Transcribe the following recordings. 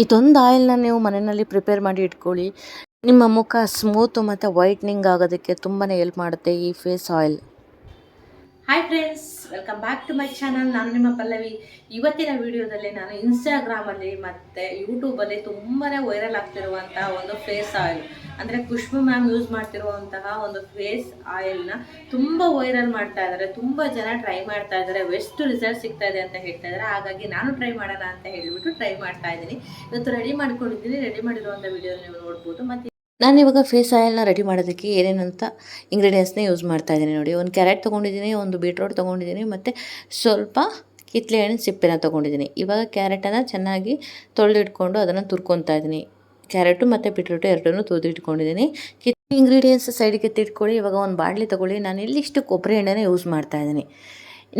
ಇದೊಂದು ಆಯಿಲ್ನ ನೀವು ಮನೆಯಲ್ಲಿ ಪ್ರಿಪೇರ್ ಮಾಡಿ ಇಟ್ಕೊಳ್ಳಿ. ನಿಮ್ಮ ಮುಖ ಸ್ಮೂತು ಮತ್ತು ವೈಟ್ನಿಂಗ್ ಆಗೋದಕ್ಕೆ ತುಂಬಾ ಹೆಲ್ಪ್ ಮಾಡುತ್ತೆ ಈ face oil. Hi friends welcome back to my channel ನಾನು ನಿಮ್ಮ ಪಲ್ಲವಿ. ಇವತ್ತಿನ ವಿಡಿಯೋದಲ್ಲಿ ನಾನು ಇನ್ಸ್ಟಾಗ್ರಾಮಲ್ಲಿ ಮತ್ತು ಯೂಟ್ಯೂಬಲ್ಲಿ ತುಂಬಾ ವೈರಲ್ ಆಗ್ತಿರುವಂಥ ಒಂದು ಫೇಸ್ ಆಯಿಲ್ ಅಂದರೆ ಖುಷ್ಬು ಮ್ಯಾಮ್ ಯೂಸ್ ಮಾಡ್ತಿರುವಂತಹ ಒಂದು ಫೇಸ್ ಆಯಿಲ್ನ ತುಂಬ ವೈರಲ್ ಮಾಡ್ತಾ ಇದ್ದಾರೆ ತುಂಬ ಜನ ಟ್ರೈ ಮಾಡ್ತಾ ಇದ್ದಾರೆ ಬೆಸ್ಟ್ ರಿಸಲ್ಟ್ ಸಿಗ್ತಾ ಇದೆ ಅಂತ ಹೇಳ್ತಾ ಇದ್ದಾರೆ ಹಾಗಾಗಿ ನಾನು ಟ್ರೈ ಮಾಡೋಣ ಅಂತ ಹೇಳಿಬಿಟ್ಟು ಟ್ರೈ ಮಾಡ್ತಾ ಇದ್ದೀನಿ. ಇವತ್ತು ರೆಡಿ ಮಾಡ್ಕೊಂಡಿದ್ದೀನಿ. ರೆಡಿ ಮಾಡಿರುವಂಥ ವಿಡಿಯೋ ನೀವು ನೋಡ್ಬೋದು. ಮತ್ತು ನಾನು ಇವಾಗ ಫೇಸ್ ಆಯಿಲ್ನ ರೆಡಿ ಮಾಡೋದಕ್ಕೆ ಏನೇನಂತ ಇಂಗ್ರೀಡಿಯೆಂಟ್ಸ್ನ ಯೂಸ್ ಮಾಡ್ತಾ ಇದ್ದೀನಿ ನೋಡಿ. ಒಂದು ಕ್ಯಾರೆಟ್ ತೊಗೊಂಡಿದ್ದೀನಿ, ಒಂದು ಬೀಟ್ರೋಟ್ ತೊಗೊಂಡಿದ್ದೀನಿ, ಮತ್ತು ಸ್ವಲ್ಪ ಕಿತ್ಲೆ ಹಣ್ಣು ಸಿಪ್ಪೆನ ತೊಗೊಂಡಿದ್ದೀನಿ. ಇವಾಗ ಕ್ಯಾರೆಟನ್ನು ಚೆನ್ನಾಗಿ ತೊಳೆದಿಟ್ಕೊಂಡು ಅದನ್ನು ತುರ್ಕೊತಾ ಇದ್ದೀನಿ. ಕ್ಯಾರೆಟು ಮತ್ತು ಬಿಟ್ರೋಟು ಎರಡನ್ನೂ ತೊಳೆದಿಟ್ಕೊಂಡಿದ್ದೀನಿ. ಕಿಚನ್ ಇಂಗ್ರೀಡಿಯೆಂಟ್ಸ್ ಸೈಡಿಗೆ ಎತ್ತಿಟ್ಕೊಳ್ಳಿ ಇವಾಗ ಒಂದು ಬಾಣಲಿ ತೊಗೊಳ್ಳಿ. ನಾನು ಇಲ್ಲಿಷ್ಟು ಕೊಬ್ಬರಿ ಎಣ್ಣೆನೇ ಯೂಸ್ ಮಾಡ್ತಾ ಇದ್ದೀನಿ.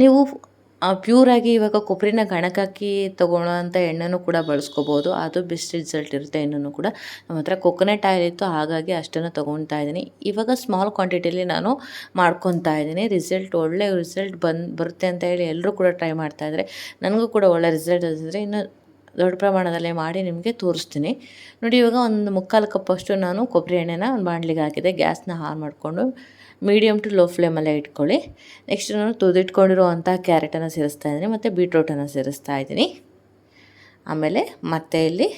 ನೀವು ಪ್ಯೂರಾಗಿ ಇವಾಗ ಕೊಬ್ಬರಿನ ಗಣಕಾಕಿ ತೊಗೊಳ್ಳೋ ಅಂಥ ಎಣ್ಣೆನೂ ಕೂಡ ಬಳಸ್ಕೋಬೋದು. ಅದು ಬೆಸ್ಟ್ ರಿಸಲ್ಟ್ ಇರುತ್ತೆ ಇನ್ನೂ ಕೂಡ. ನಮ್ಮ ಹತ್ರ ಕೊಕೊನಟ್ ಆಯಿಲ್ ಇತ್ತು, ಹಾಗಾಗಿ ಅಷ್ಟನ್ನು ತೊಗೊಳ್ತಾ ಇದ್ದೀನಿ. ಇವಾಗ ಸ್ಮಾಲ್ ಕ್ವಾಂಟಿಟಿಯಲ್ಲಿ ನಾನು ಮಾಡ್ಕೊತಾ ಇದ್ದೀನಿ. ರಿಸಲ್ಟ್ ಒಳ್ಳೆ ರಿಸಲ್ಟ್ ಬಂದು, ಬರುತ್ತೆ ಅಂತ ಹೇಳಿ ಎಲ್ಲರೂ ಕೂಡ ಟ್ರೈ ಮಾಡ್ತಾಯಿದ್ರೆ ನನಗೂ ಕೂಡ ಒಳ್ಳೆ ರಿಸಲ್ಟ್ ಅನಿಸಿದ್ರೆ ಇನ್ನು ದೊಡ್ಡ ಪ್ರಮಾಣದಲ್ಲೇ ಮಾಡಿ ನಿಮಗೆ ತೋರಿಸ್ತೀನಿ. ನೋಡಿ, ಇವಾಗ ಒಂದು ಮುಕ್ಕಾಲು ಕಪ್ಪಷ್ಟು ನಾನು ಕೊಬ್ಬರಿ ಎಣ್ಣೆನ ಒಂದು ಬಾಣಲಿಗೆ ಹಾಕಿದೆ. ಗ್ಯಾಸ್ನ ಆನ್ ಮಾಡಿಕೊಂಡು ಮೀಡಿಯಮ್ ಟು ಲೋ ಫ್ಲೇಮಲ್ಲೇ ಇಟ್ಕೊಳ್ಳಿ. ನೆಕ್ಸ್ಟ್ ನಾನು ತುದಿಟ್ಕೊಂಡಿರುವಂಥ ಕ್ಯಾರೆಟನ್ನು ಸೇರಿಸ್ತಾ ಇದ್ದೀನಿ, ಮತ್ತು ಬೀಟ್ರೋಟನ್ನು ಸೇರಿಸ್ತಾ ಇದ್ದೀನಿ. ಆಮೇಲೆ ಮತ್ತೆ ಇಲ್ಲಿ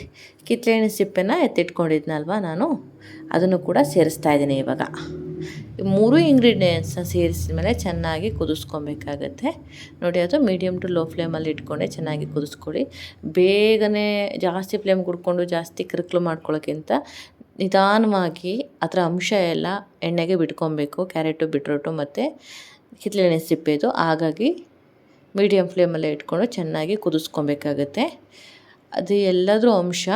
ಕಿತ್ಳೆಹಣ್ಣು ಸಿಪ್ಪೆನ ಎತ್ತಿಟ್ಕೊಂಡಿದ್ನಲ್ವ ನಾನು, ಅದನ್ನು ಕೂಡ ಸೇರಿಸ್ತಾ ಇದ್ದೀನಿ ಇವಾಗ. ಮೂರು ಇಂಗ್ರೀಡಿಯೆಂಟ್ಸ್ನ ಸೇರಿಸಿದ ಮೇಲೆ ಚೆನ್ನಾಗಿ ಕುದಿಸ್ಕೊಬೇಕಾಗತ್ತೆ. ನೋಡಿ, ಅದು ಮೀಡಿಯಮ್ ಟು ಲೋ ಫ್ಲೇಮಲ್ಲಿ ಇಟ್ಕೊಂಡೆ ಚೆನ್ನಾಗಿ ಕುದಿಸ್ಕೊಳ್ಳಿ ಬೇಗನೆ ಜಾಸ್ತಿ ಫ್ಲೇಮ್ ಕುಡ್ಕೊಂಡು ಜಾಸ್ತಿ ಕಿರುಕಲು ಮಾಡ್ಕೊಳ್ಳೋಕ್ಕಿಂತ ನಿಧಾನವಾಗಿ ಅದರ ಅಂಶ ಎಲ್ಲ ಎಣ್ಣೆಗೆ ಬಿಟ್ಕೊಬೇಕು, ಕ್ಯಾರೆಟು, ಬಿಟ್ರೋಟು ಮತ್ತು ಕಿತ್ಲೆಣ್ಣೆ ಸಿಪ್ಪೆದು. ಹಾಗಾಗಿ ಮೀಡಿಯಮ್ ಫ್ಲೇಮಲ್ಲೇ ಇಟ್ಕೊಂಡು ಚೆನ್ನಾಗಿ ಕುದಿಸ್ಕೊಬೇಕಾಗತ್ತೆ. ಅದು ಎಲ್ಲದರ ಅಂಶ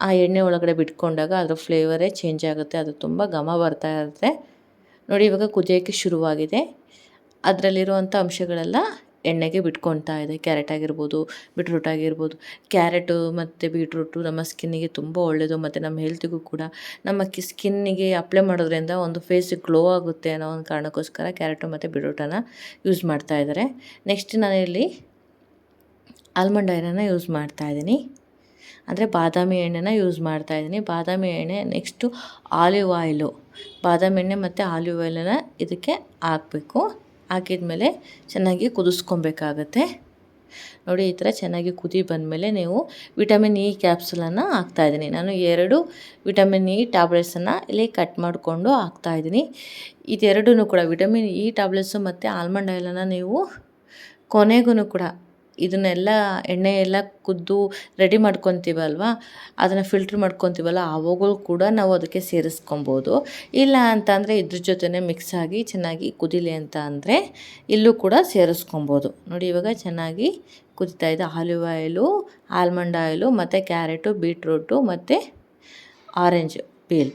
ಆ ಎಣ್ಣೆ ಒಳಗಡೆ ಬಿಟ್ಕೊಂಡಾಗ ಅದರ ಫ್ಲೇವರೇ ಚೇಂಜ್ ಆಗುತ್ತೆ. ಅದು ತುಂಬ ಘಮ ಬರ್ತಾ ಇರುತ್ತೆ. ನೋಡಿ, ಇವಾಗ ಕುದಿಯೋಕ್ಕೆ ಶುರುವಾಗಿದೆ. ಅದರಲ್ಲಿರುವಂಥ ಅಂಶಗಳೆಲ್ಲ ಎಣ್ಣೆಗೆ ಬಿಟ್ಕೊತಾ ಇದೆ. ಕ್ಯಾರೆಟ್ ಆಗಿರ್ಬೋದು, ಬೀಟ್ರೂಟ್ ಆಗಿರ್ಬೋದು. ಕ್ಯಾರೆಟು ಮತ್ತು ಬೀಟ್ರೂಟು ನಮ್ಮ ಸ್ಕಿನ್ನಿಗೆ ತುಂಬ ಒಳ್ಳೆಯದು ಮತ್ತು ನಮ್ಮ ಹೆಲ್ತಿಗೂ ಕೂಡ. ನಮ್ಮ ಕಿ, ಸ್ಕಿನ್ನಿಗೆ ಅಪ್ಲೈ ಮಾಡೋದ್ರಿಂದ ಒಂದು ಫೇಸ್ ಗ್ಲೋ ಆಗುತ್ತೆ ಅನ್ನೋ ಒಂದು ಕಾರಣಕ್ಕೋಸ್ಕರ ಕ್ಯಾರೆಟು ಮತ್ತು ಬೀಟ್ರೂಟನ್ನು ಯೂಸ್ ಮಾಡ್ತಾ ಇದ್ದಾರೆ. ನೆಕ್ಸ್ಟ್ ನಾನಿಲ್ಲಿ ಆಲ್ಮಂಡ್ ಆಯಿಲನ್ನು ಯೂಸ್ ಮಾಡ್ತಾ ಇದ್ದೀನಿ. ಅಂದರೆ ಬಾದಾಮಿ ಎಣ್ಣೆನ ಯೂಸ್ ಮಾಡ್ತಾ ಇದ್ದೀನಿ. ಬಾದಾಮಿ ಎಣ್ಣೆ ನೆಕ್ಸ್ಟು ಆಲಿವ್ ಆಯಿಲು ಬಾದಾಮಿ ಎಣ್ಣೆ ಮತ್ತು ಆಲಿವ್ ಆಯಿಲನ್ನ ಇದಕ್ಕೆ ಹಾಕಬೇಕು. ಹಾಕಿದ್ಮೇಲೆ ಚೆನ್ನಾಗಿ ಕುದಿಸ್ಕೊಬೇಕಾಗತ್ತೆ. ನೋಡಿ, ಈ ಥರ ಚೆನ್ನಾಗಿ ಕುದಿ ಬಂದಮೇಲೆ ನೀವು ವಿಟಮಿನ್ ಇ ಕ್ಯಾಪ್ಸುಲನ್ನು ಹಾಕ್ತಾಯಿದ್ದೀನಿ ನಾನು ಎರಡು ವಿಟಮಿನ್ ಇ ಟ್ಯಾಬ್ಲೆಟ್ಸನ್ನು ಇಲ್ಲಿ ಕಟ್ ಮಾಡಿಕೊಂಡು ಹಾಕ್ತಾಯಿದ್ದೀನಿ ಇದೆರಡೂ ಕೂಡ ವಿಟಮಿನ್ ಇ ಟ್ಯಾಬ್ಲೆಟ್ಸು ಮತ್ತು ಆಲ್ಮಂಡ್ ಆಯಿಲನ್ನು ನೀವು ಕೊನೆಗೂ ಕೂಡ ಇದನ್ನೆಲ್ಲ ಎಣ್ಣೆ ಎಲ್ಲ ಕುದ್ದು ರೆಡಿ ಮಾಡ್ಕೊತೀವಲ್ವ? ಅದನ್ನು ಫಿಲ್ಟ್ರ್ ಮಾಡ್ಕೊತೀವಲ್ಲ ಅವಾಗಲೂ ಕೂಡ ನಾವು ಅದಕ್ಕೆ ಸೇರಿಸ್ಕೊಬೋದು. ಇಲ್ಲ ಅಂತಂದರೆ ಇದ್ರ ಜೊತೆ ಮಿಕ್ಸ್ ಆಗಿ ಚೆನ್ನಾಗಿ ಕುದಿಲಿ ಅಂತ ಅಂದರೆ ಇಲ್ಲೂ ಕೂಡ ಸೇರಿಸ್ಕೊಬೋದು. ನೋಡಿ ಇವಾಗ ಚೆನ್ನಾಗಿ ಕುದಿತಾ ಇದೆ. ಆಲಿವ್ ಆಯಿಲು, ಆಲ್ಮಂಡ್ ಆಯಿಲು, ಮತ್ತು ಕ್ಯಾರೆಟು, ಬೀಟ್ರೂಟು, ಮತ್ತು ಆರೆಂಜ್ ಪೀಲ್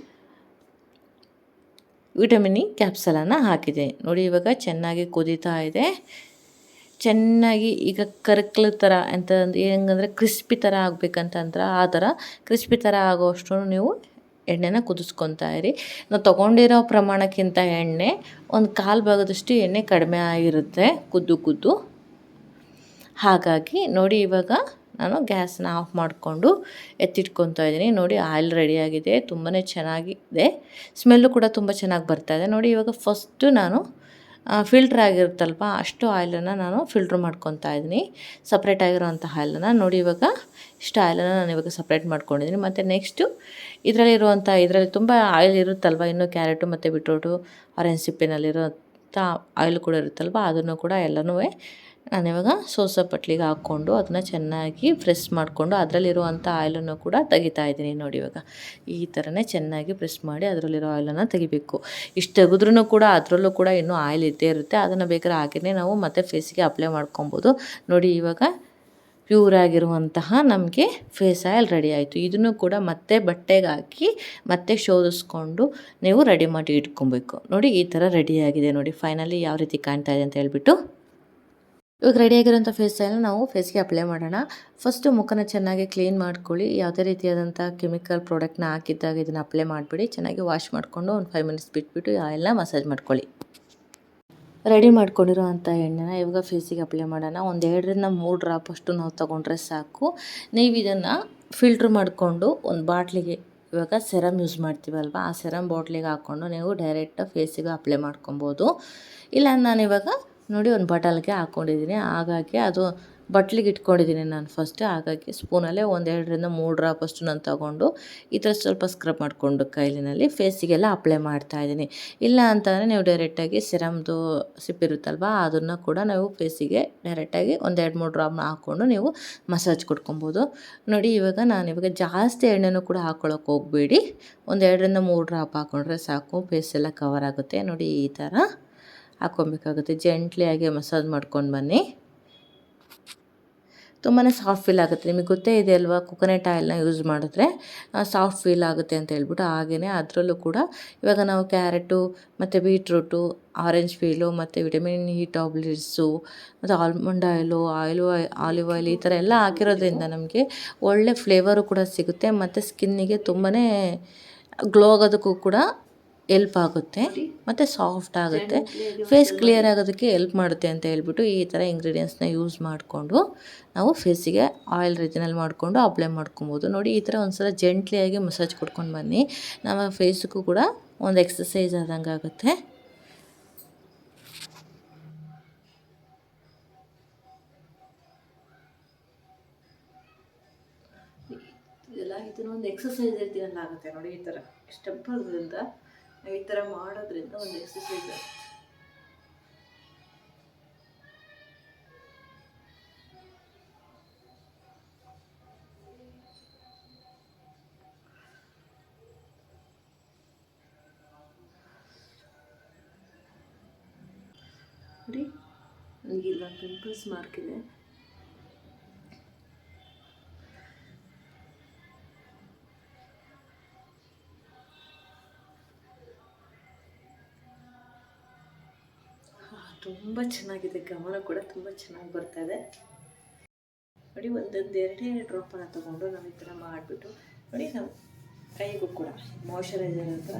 ವಿಟಮಿನ್ ಇ ಕ್ಯಾಪ್ಸಲನ್ನು ಹಾಕಿದೆ. ನೋಡಿ ಇವಾಗ ಚೆನ್ನಾಗಿ ಕುದೀತಾ ಇದೆ. ಚೆನ್ನಾಗಿ ಈಗ ಕರ್ಕಲ್ ಥರ ಅಂತ ಹೆಂಗಂದ್ರೆ ಕ್ರಿಸ್ಪಿ ಥರ ಆಗಬೇಕಂತಂದ್ರೆ ಆ ಥರ ಕ್ರಿಸ್ಪಿ ಥರ ಆಗೋಷ್ಟು ನೀವು ಎಣ್ಣೆನ ಕುದಿಸ್ಕೊತಾ ಇರಿ. ನಾವು ತೊಗೊಂಡಿರೋ ಪ್ರಮಾಣಕ್ಕಿಂತ ಎಣ್ಣೆ ಒಂದು ಕಾಲು ಭಾಗದಷ್ಟು ಎಣ್ಣೆ ಕಡಿಮೆ ಆಗಿರುತ್ತೆ, ಕುದ್ದು ಕುದ್ದು. ಹಾಗಾಗಿ ನೋಡಿ ಇವಾಗ ನಾನು ಗ್ಯಾಸ್ನ ಆಫ್ ಮಾಡಿಕೊಂಡು ಎತ್ತಿಟ್ಕೊತಾ ಇದ್ದೀನಿ. ನೋಡಿ ಆಯಿಲ್ ರೆಡಿಯಾಗಿದೆ ತುಂಬಾ ಚೆನ್ನಾಗಿದೆ. ಸ್ಮೆಲ್ಲು ಕೂಡ ತುಂಬ ಚೆನ್ನಾಗಿ ಬರ್ತಾಯಿದೆ ನೋಡಿ ಇವಾಗ ಫಸ್ಟು ನಾನು ಫಿಲ್ಟ್ರ್ ಆಗಿರುತ್ತಲ್ವ, ಅಷ್ಟು ಆಯಿಲನ್ನು ನಾನು ಫಿಲ್ಟ್ರ್ ಮಾಡ್ಕೊತಾ ಇದ್ದೀನಿ. ಸಪ್ರೇಟ್ ಆಗಿರುವಂಥ ಆಯಿಲನ್ನು ನೋಡಿ ಇವಾಗ ಇಷ್ಟು ಆಯಿಲನ್ನು ನಾನು ಇವಾಗ ಸಪ್ರೇಟ್ ಮಾಡ್ಕೊಂಡಿದ್ದೀನಿ. ಮತ್ತು ನೆಕ್ಸ್ಟು ಇದರಲ್ಲಿರುವಂಥ ಇದರಲ್ಲಿ ತುಂಬ ಆಯಿಲ್ ಇರುತ್ತಲ್ವ, ಇನ್ನೂ ಕ್ಯಾರೆಟು ಮತ್ತು ಬಿಟ್ರೋಟು ಆರೆಂಜ್ ಸಿಪ್ಪಿನಲ್ಲಿರೋಂಥ ಆಯಿಲ್ ಕೂಡ ಇರುತ್ತಲ್ವ, ಅದನ್ನು ಕೂಡ ಎಲ್ಲನೂ ನಾನಿವಾಗ ಸೋಸ ಪಟ್ಲಿಗೆ ಹಾಕ್ಕೊಂಡು ಅದನ್ನು ಚೆನ್ನಾಗಿ ಪ್ರೆಸ್ ಮಾಡಿಕೊಂಡು ಅದರಲ್ಲಿರುವಂಥ ಆಯಿಲನ್ನು ಕೂಡ ತೆಗಿತಾ ಇದ್ದೀನಿ ನೋಡಿ ಇವಾಗ. ಈ ಥರನೇ ಚೆನ್ನಾಗಿ ಪ್ರೆಸ್ ಮಾಡಿ ಅದರಲ್ಲಿರೋ ಆಯಿಲನ್ನು ತೆಗಿಬೇಕು. ಇಷ್ಟು ತೆಗೆದ್ರೂ ಕೂಡ ಅದರಲ್ಲೂ ಕೂಡ ಇನ್ನೂ ಆಯಿಲ್ ಇದ್ದೇ ಇರುತ್ತೆ. ಅದನ್ನು ಬೇಕಾದ್ರೆ ಹಾಕಿನೇ ನಾವು ಮತ್ತೆ ಫೇಸಿಗೆ ಅಪ್ಲೈ ಮಾಡ್ಕೊಬೋದು. ನೋಡಿ ಇವಾಗ ಪ್ಯೂರ್ ಆಗಿರುವಂತಹ ನಮಗೆ ಫೇಸ್ ಆಯಿಲ್ ರೆಡಿ ಆಯಿತು. ಇದನ್ನು ಕೂಡ ಮತ್ತೆ ಬಟ್ಟೆಗೆ ಹಾಕಿ ಮತ್ತೆ ಶೋಧಿಸ್ಕೊಂಡು ನೀವು ರೆಡಿ ಮಾಡಿ ಇಟ್ಕೊಬೇಕು. ನೋಡಿ ಈ ಥರ ರೆಡಿಯಾಗಿದೆ ನೋಡಿ. ಫೈನಲಿ ಯಾವ ರೀತಿ ಕಾಣ್ತಾ ಇದೆ ಅಂತ ಹೇಳ್ಬಿಟ್ಟು ಇವಾಗ ರೆಡಿಯಾಗಿರೋಂಥ ಫೇಸ್ ಆಯಿಲ್ನ ನಾವು ಫೇಸ್ಗೆ ಅಪ್ಲೈ ಮಾಡೋಣ. ಫಸ್ಟು ಮುಖನ ಚೆನ್ನಾಗಿ ಕ್ಲೀನ್ ಮಾಡ್ಕೊಳ್ಳಿ. ಯಾವುದೇ ರೀತಿಯಾದಂಥ ಕೆಮಿಕಲ್ ಪ್ರಾಡಕ್ಟ್ನ ಹಾಕಿದ್ದಾಗ ಇದನ್ನು ಅಪ್ಲೈ ಮಾಡಿಬಿಡಿ. ಚೆನ್ನಾಗಿ ವಾಶ್ ಮಾಡಿಕೊಂಡು ಒಂದು ಫೈವ್ ಮಿನಿಟ್ಸ್ ಬಿಟ್ಬಿಟ್ಟು ಆಯಿಲ್ನ ಮಸಾಜ್ ಮಾಡ್ಕೊಳ್ಳಿ. ರೆಡಿ ಮಾಡ್ಕೊಂಡಿರೋ ಅಂಥ ಎಣ್ಣೆನ ಇವಾಗ ಫೇಸಿಗೆ ಅಪ್ಲೈ ಮಾಡೋಣ. ಒಂದು ಎರಡರಿಂದ ಮೂರು ಡ್ರಾಪ್ ಅಷ್ಟು ನಾವು ತೊಗೊಂಡ್ರೆ ಸಾಕು. ನೀವು ಇದನ್ನು ಫಿಲ್ಟ್ರ್ ಮಾಡಿಕೊಂಡು ಒಂದು ಬಾಟ್ಲಿಗೆ ಇವಾಗ ಸೆರಮ್ ಯೂಸ್ ಮಾಡ್ತೀವಲ್ವ? ಆ ಸೆರಮ್ ಬಾಟ್ಲಿಗೆ ಹಾಕ್ಕೊಂಡು ನೀವು ಡೈರೆಕ್ಟ್ ಫೇಸಿಗೆ ಅಪ್ಲೈ ಮಾಡ್ಕೊಬೋದು. ಇಲ್ಲ ನಾನಿವಾಗ ನೋಡಿ ಒಂದು ಬಟಲ್ಗೆ ಹಾಕ್ಕೊಂಡಿದ್ದೀನಿ. ಹಾಗಾಗಿ ಅದು ಬಟ್ಲಿಗೆ ಇಟ್ಕೊಂಡಿದ್ದೀನಿ ನಾನು ಫಸ್ಟ್ ಹಾಗಾಗಿ ಸ್ಪೂನಲ್ಲೇ ಒಂದೆರಡರಿಂದ ಮೂರು ಡ್ರಾಪ್ ಅಷ್ಟು ನಾನು ತಗೊಂಡು ಈ ಥರ ಸ್ವಲ್ಪ ಸ್ಕ್ರಬ್ ಮಾಡಿಕೊಂಡು ಕೈಲಿನಲ್ಲಿ ಫೇಸಿಗೆಲ್ಲ ಅಪ್ಲೈ ಮಾಡ್ತಾ ಇದ್ದೀನಿ. ಇಲ್ಲ ಅಂತಂದರೆ ನೀವು ಡೈರೆಕ್ಟಾಗಿ ಸಿರಮ್ದು ಸಿಪ್ಪಿರುತ್ತಲ್ವ ಅದನ್ನು ಕೂಡ ನಾವು ಫೇಸಿಗೆ ಡೈರೆಕ್ಟಾಗಿ ಒಂದೆರಡು ಮೂರು ಡ್ರಾಪ್ನ ಹಾಕ್ಕೊಂಡು ನೀವು ಮಸಾಜ್ ಕೊಡ್ಕೊಬೋದು. ನೋಡಿ ಇವಾಗ ನಾನು ಇವಾಗ ಜಾಸ್ತಿ ಎಣ್ಣೆನೂ ಕೂಡ ಹಾಕ್ಕೊಳಕ್ಕೆ ಹೋಗಬೇಡಿ. ಒಂದೆರಡರಿಂದ ಮೂರು ಡ್ರಾಪ್ ಹಾಕ್ಕೊಂಡ್ರೆ ಸಾಕು ಫೇಸೆಲ್ಲ ಕವರ್ ಆಗುತ್ತೆ. ನೋಡಿ ಈ ಥರ. ಹಾಕ್ಕೊಬೇಕಾಗುತ್ತೆ ಜೆಂಟ್ಲಿಯಾಗಿ ಮಸಾಜ್ ಮಾಡ್ಕೊಂಡು ಬನ್ನಿ. ತುಂಬಾ ಸಾಫ್ಟ್ ಫೀಲ್ ಆಗುತ್ತೆ. ನಿಮಗೆ ಗೊತ್ತೇ ಇದೆ ಅಲ್ವಾ ಕೊಕೊನೆಟ್ ಆಯಿಲ್ನ ಯೂಸ್ ಮಾಡಿದ್ರೆ ಸಾಫ್ಟ್ ಫೀಲ್ ಆಗುತ್ತೆ ಅಂತ ಹೇಳ್ಬಿಟ್ಟು ಹಾಗೆಯೇ ಅದರಲ್ಲೂ ಕೂಡ ಇವಾಗ ನಾವು ಕ್ಯಾರೆಟು ಮತ್ತು ಬೀಟ್ರೂಟು ಆರೆಂಜ್ ಪೀಲು ಮತ್ತು ವಿಟಮಿನ್ ಇ ಟಾಬ್ಲೆಟ್ಸು ಮತ್ತು almond oil oil olive oil ಈ ಥರ ಎಲ್ಲ ಹಾಕಿರೋದ್ರಿಂದ ನಮಗೆ ಒಳ್ಳೆ ಫ್ಲೇವರು ಕೂಡ ಸಿಗುತ್ತೆ. ಮತ್ತು ಸ್ಕಿನ್ನಿಗೆ ತುಂಬಾ ಗ್ಲೋ ಆಗೋದಕ್ಕೂ ಕೂಡ ಎಲ್ಪ್ ಆಗುತ್ತೆ ಮತ್ತು ಸಾಫ್ಟ್ ಆಗುತ್ತೆ. ಫೇಸ್ ಕ್ಲಿಯರ್ ಆಗೋದಕ್ಕೆ ಎಲ್ಪ್ ಮಾಡುತ್ತೆ ಅಂತ ಹೇಳ್ಬಿಟ್ಟು ಈ ಥರ ಇಂಗ್ರೀಡಿಯೆಂಟ್ಸ್ನ ಯೂಸ್ ಮಾಡಿಕೊಂಡು ನಾವು ಫೇಸಿಗೆ ಆಯಿಲ್ ರೀತಿಯಲ್ಲಿ ಮಾಡಿಕೊಂಡು ಅಪ್ಲೈ ಮಾಡ್ಕೊಬೋದು. ನೋಡಿ ಈ ಥರ ಒಂದು ಸಲ ಜೆಂಟ್ಲಿಯಾಗಿ ಮಸಾಜ್ ಕೊಡ್ಕೊಂಡು ಬನ್ನಿ. ನಮ್ಮ ಫೇಸ್ಗೂ ಕೂಡ ಒಂದು ಎಕ್ಸಸೈಸ್ ಆದಂಗೆ ಆಗುತ್ತೆ. ಇದೆಲ್ಲ ಇದನ್ನ ಒಂದು ಎಕ್ಸಸೈಸ್ ರೀತಿಯಲ್ಲಿ ಆಗುತ್ತೆ ನೋಡಿ ಈ ಥರ. ಸ್ಟೆಪ್ ನಾವು ಈ ಥರ ಮಾಡೋದ್ರಿಂದ ಒಂದು ಎಕ್ಸಸೈಸ್ ಆಗುತ್ತೆ. ನೋಡಿ ಪಿಂಪಲ್ಸ್ ಮಾರ್ಕ್ ಇದೆ. ತುಂಬ ಚೆನ್ನಾಗಿದೆ. ಗಮನ ಕೂಡ ತುಂಬ ಚೆನ್ನಾಗಿ ಬರ್ತಾ ಇದೆ. ನೋಡಿ ಒಂದೊಂದು ಎರಡೇ ಡ್ರಾಪನ್ನು ತೊಗೊಂಡು ನಾವು ಈ ಥರ ಮಾಡಿಬಿಟ್ಟು, ನೋಡಿ, ನಾವು ಕೈಗೂ ಕೂಡ ಮಾಯ್ಶ್ಚರೈಸರ್ ಹತ್ರ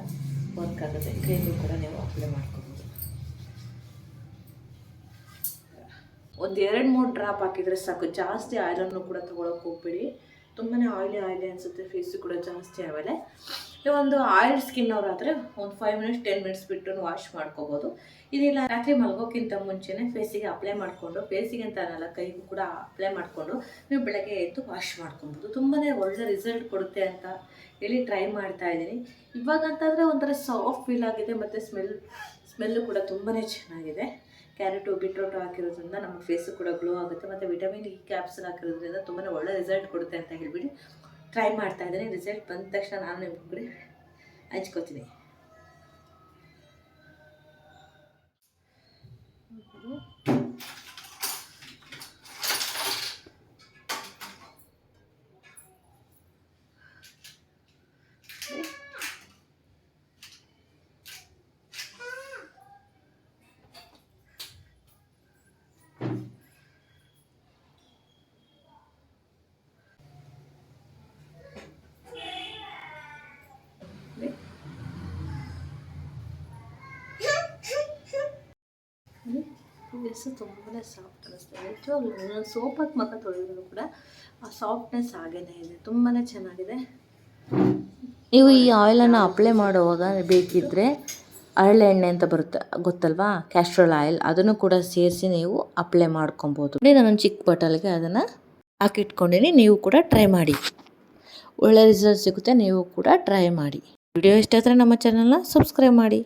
ವರ್ಕ್ ಆಗುತ್ತೆ. ಕೈಗೂ ಕೂಡ ನೀವು ಅಪ್ಲೈ ಮಾಡ್ಕೋಬೋದು. ಒಂದು ಎರಡು ಮೂರು ಡ್ರಾಪ್ ಹಾಕಿದರೆ ಸಾಕು. ಜಾಸ್ತಿ ಆಯ್ಲನ್ನು ಕೂಡ ತೊಗೊಳಕ್ಕೆ ಹೋಗ್ಬೇಡಿ. ತುಂಬಾ ಆಯಿಲಿ ಆಯಿಲಿ ಅನಿಸುತ್ತೆ. ಫೇಸು ಕೂಡ ಜಾಸ್ತಿ ಆಮೇಲೆ ಈ ಒಂದು ಆಯಿಲ್ ಸ್ಕಿನ್ ಅವರಾದರೆ ಒಂದು ಫೈವ್ ಮಿನಿಟ್ಸ್ ಟೆನ್ ಮಿನಿಟ್ಸ್ ಬಿಟ್ಟು ವಾಶ್ ಮಾಡ್ಕೋಬೋದು. ಇದಿಲ್ಲ, ರಾತ್ರಿ ಮಲಗೋಕ್ಕಿಂತ ಮುಂಚೆನೇ ಫೇಸಿಗೆ ಅಪ್ಲೈ ಮಾಡಿಕೊಂಡು ಫೇಸಿಗೆ ಅಂತ ಅನ್ನಲ್ಲ, ಕೈಗೂ ಕೂಡ ಅಪ್ಲೈ ಮಾಡಿಕೊಂಡು ನೀವು ಬೆಳಗ್ಗೆ ಎದ್ದು ವಾಶ್ ಮಾಡ್ಕೊಬೋದು. ತುಂಬಾ ಒಳ್ಳೆ ರಿಸಲ್ಟ್ ಕೊಡುತ್ತೆ ಅಂತ ಹೇಳಿ ಟ್ರೈ ಮಾಡ್ತಾ ಇದ್ದೀನಿ. ಇವಾಗ ಅಂತಂದರೆ ಒಂಥರ ಸಾಫ್ಟ್ ಫೀಲ್ ಆಗಿದೆ ಮತ್ತು ಸ್ಮೆಲ್ ಸ್ಮೆಲ್ಲು ಕೂಡ ತುಂಬಾ ಚೆನ್ನಾಗಿದೆ. ಕ್ಯಾರೆಟು ಬಿಟ್ರೋಟು ಹಾಕಿರೋದ್ರಿಂದ ನಮ್ಮ ಫೇಸು ಕೂಡ ಗ್ಲೋ ಆಗುತ್ತೆ. ಮತ್ತು ವಿಟಮಿನ್ ಇ ಕ್ಯಾಪ್ಸಲ್ ಹಾಕಿರೋದ್ರಿಂದ ತುಂಬಾ ಒಳ್ಳೆ ರಿಸಲ್ಟ್ ಕೊಡುತ್ತೆ ಅಂತ ಹೇಳ್ಬಿಟ್ಟು ಟ್ರೈ ಮಾಡ್ತಾ ಇದ್ದೀನಿ. ರಿಸಲ್ಟ್ ಬಂದ ತಕ್ಷಣ ನಾನು ನಿಮ್ಗೆ ಹಂಚ್ಕೋತೀನಿ ಫೇಸು ತುಂಬಾ ಸಾಫ್ಟ್ ಅನಿಸ್ತದೆ ನಿಜವಾಗ್ಲೂ ನಾನು ಸೋಪಾಕಿ ತೊಳೆದ್ರು ಕೂಡ ಆ ಸಾಫ್ಟ್ನೆಸ್ ಆಗೇನೆ ಇದೆ. ತುಂಬಾ ಚೆನ್ನಾಗಿದೆ. ನೀವು ಈ ಆಯಿಲನ್ನು ಅಪ್ಲೈ ಮಾಡುವಾಗ ಬೇಕಿದ್ದರೆ ಹರಳೆ ಎಣ್ಣೆ ಅಂತ ಬರುತ್ತೆ, ಗೊತ್ತಲ್ವಾ? ಕ್ಯಾಸ್ಟ್ರೋಲ್ ಆಯಿಲ್ ಅದನ್ನು ಕೂಡ ಸೇರಿಸಿ ನೀವು ಅಪ್ಲೈ ಮಾಡ್ಕೊಬೋದು. ನೋಡಿ ನಾನು ಚಿಕ್ಕ ಬಾಟಲ್ಗೆ ಅದನ್ನು ಹಾಕಿಟ್ಕೊಂಡಿನಿ. ನೀವು ಕೂಡ ಟ್ರೈ ಮಾಡಿ. ಒಳ್ಳೆ ರಿಸಲ್ಟ್ ಸಿಗುತ್ತೆ, ನೀವು ಕೂಡ ಟ್ರೈ ಮಾಡಿ. ವಿಡಿಯೋ ಇಷ್ಟ ಆದರೆ ನಮ್ಮ ಚಾನಲ್ನ ಸಬ್ಸ್ಕ್ರೈಬ್ ಮಾಡಿ.